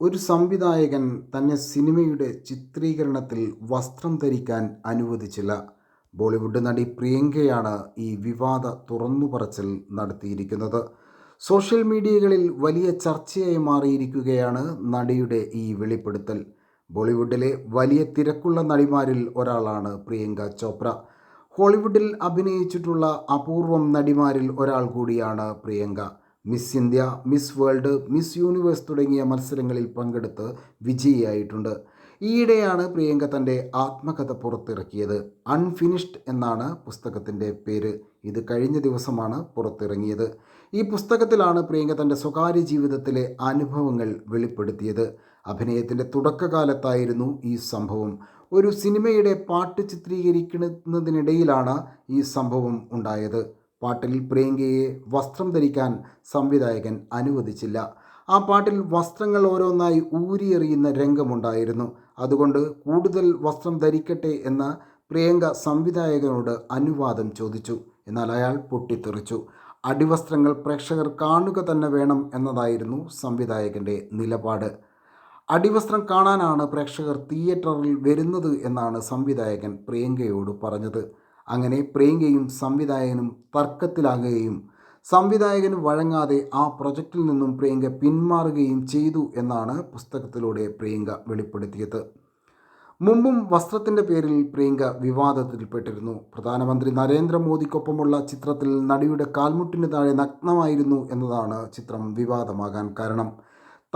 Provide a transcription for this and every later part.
ഒരു സംവിധായകൻ തന്നെ സിനിമയുടെ ചിത്രീകരണത്തിൽ വസ്ത്രം ധരിക്കാൻ അനുവദിച്ചില്ല. ബോളിവുഡ് നടി പ്രിയങ്കയാണ് ഈ വിവാദ തുറന്നുപറച്ചിൽ നടത്തിയിരിക്കുന്നത്. സോഷ്യൽ മീഡിയകളിൽ വലിയ ചർച്ചയായി മാറിയിരിക്കുകയാണ് നടിയുടെ ഈ വെളിപ്പെടുത്തൽ. ബോളിവുഡിലെ വലിയ തിരക്കുള്ള നടിമാരിൽ ഒരാളാണ് പ്രിയങ്ക ചോപ്ര. ഹോളിവുഡിൽ അഭിനയിച്ചിട്ടുള്ള അപൂർവം നടിമാരിൽ ഒരാൾ കൂടിയാണ് Priyanka. Miss India Miss World Miss Universe തുടങ്ങിയ മത്സരങ്ങളിൽ പങ്കെടുത്ത് വിജയിയായിട്ടുണ്ട്. ഈയിടെയാണ് പ്രിയങ്ക തന്റെ ആത്മകഥ പുറത്തിറക്കിയത്. അൺഫിനിഷ്ഡ് എന്നാണ് പുസ്തകത്തിന്റെ പേര്. ഇത് കഴിഞ്ഞ ദിവസമാണ് പുറത്തിറങ്ങിയത്. ഈ പുസ്തകത്തിലാണ് പ്രിയങ്ക തന്റെ സ്വകാര്യ ജീവിതത്തിലെ അനുഭവങ്ങൾ വെളിപ്പെടുത്തിയത്. അഭിനയത്തിന്റെ തുടക്കകാലത്തായിരുന്നു ഈ സംഭവം. ഒരു സിനിമയുടെ പാട്ട് ചിത്രീകരിക്കുന്നതിനിടയിലാണ് ഈ സംഭവം ഉണ്ടായത്. പാട്ടിൽ പ്രിയങ്കയെ വസ്ത്രം ധരിക്കാൻ സംവിധായകൻ അനുവദിച്ചില്ല. ആ പാട്ടിൽ വസ്ത്രങ്ങൾ ഓരോന്നായി ഊരിയെറിയുന്ന രംഗമുണ്ടായിരുന്നു. അതുകൊണ്ട് കൂടുതൽ വസ്ത്രം ധരിക്കട്ടെ എന്ന് പ്രിയങ്ക സംവിധായകനോട് അനുവാദം ചോദിച്ചു. എന്നാൽ അയാൾ പൊട്ടിത്തെറിച്ചു. അടിവസ്ത്രങ്ങൾ പ്രേക്ഷകർ കാണുക തന്നെ വേണം എന്നതായിരുന്നു സംവിധായകന്റെ നിലപാട്. അടിവസ്ത്രം കാണാനാണ് പ്രേക്ഷകർ തിയേറ്ററിൽ വരുന്നത് എന്നാണ് സംവിധായകൻ പ്രിയങ്കയോട് പറഞ്ഞത്. അങ്ങനെ പ്രിയങ്കയും സംവിധായകനും തർക്കത്തിലാകുകയും സംവിധായകന് വഴങ്ങാതെ ആ പ്രൊജക്റ്റിൽ നിന്നും പ്രിയങ്ക പിന്മാറുകയും ചെയ്തു എന്നാണ് പുസ്തകത്തിലൂടെ പ്രിയങ്ക വെളിപ്പെടുത്തിയത്. മുമ്പും വസ്ത്രത്തിന്റെ പേരിൽ പ്രിയങ്ക വിവാദത്തിൽപ്പെട്ടിരുന്നു. പ്രധാനമന്ത്രി നരേന്ദ്രമോദിക്കൊപ്പമുള്ള ചിത്രത്തിൽ നടിയുടെ കാൽമുട്ടിന് താഴെ നഗ്നമായിരുന്നു എന്നതാണ് ചിത്രം വിവാദമാകാൻ കാരണം.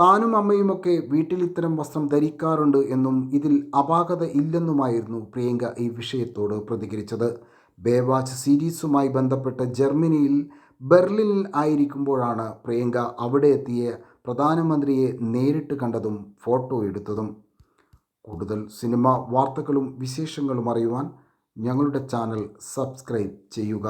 താനും അമ്മയുമൊക്കെ വീട്ടിൽ ഇത്തരം വസ്ത്രം ധരിക്കാറുണ്ട് എന്നും ഇതിൽ അപാകത ഇല്ലെന്നുമായിരുന്നു പ്രിയങ്ക ഈ വിഷയത്തോട് പ്രതികരിച്ചത്. ബേവാച്ച് സീരീസുമായി ബന്ധപ്പെട്ട ജർമ്മനിയിൽ ബെർലിനിൽ ആയിരിക്കുമ്പോഴാണ് പ്രിയങ്ക അവിടെ എത്തിയ പ്രധാനമന്ത്രിയെ നേരിട്ട് കണ്ടതും ഫോട്ടോ എടുത്തതും. കൂടുതൽ സിനിമ വാർത്തകളും വിശേഷങ്ങളും അറിയുവാൻ ഞങ്ങളുടെ ചാനൽ സബ്സ്ക്രൈബ് ചെയ്യുക.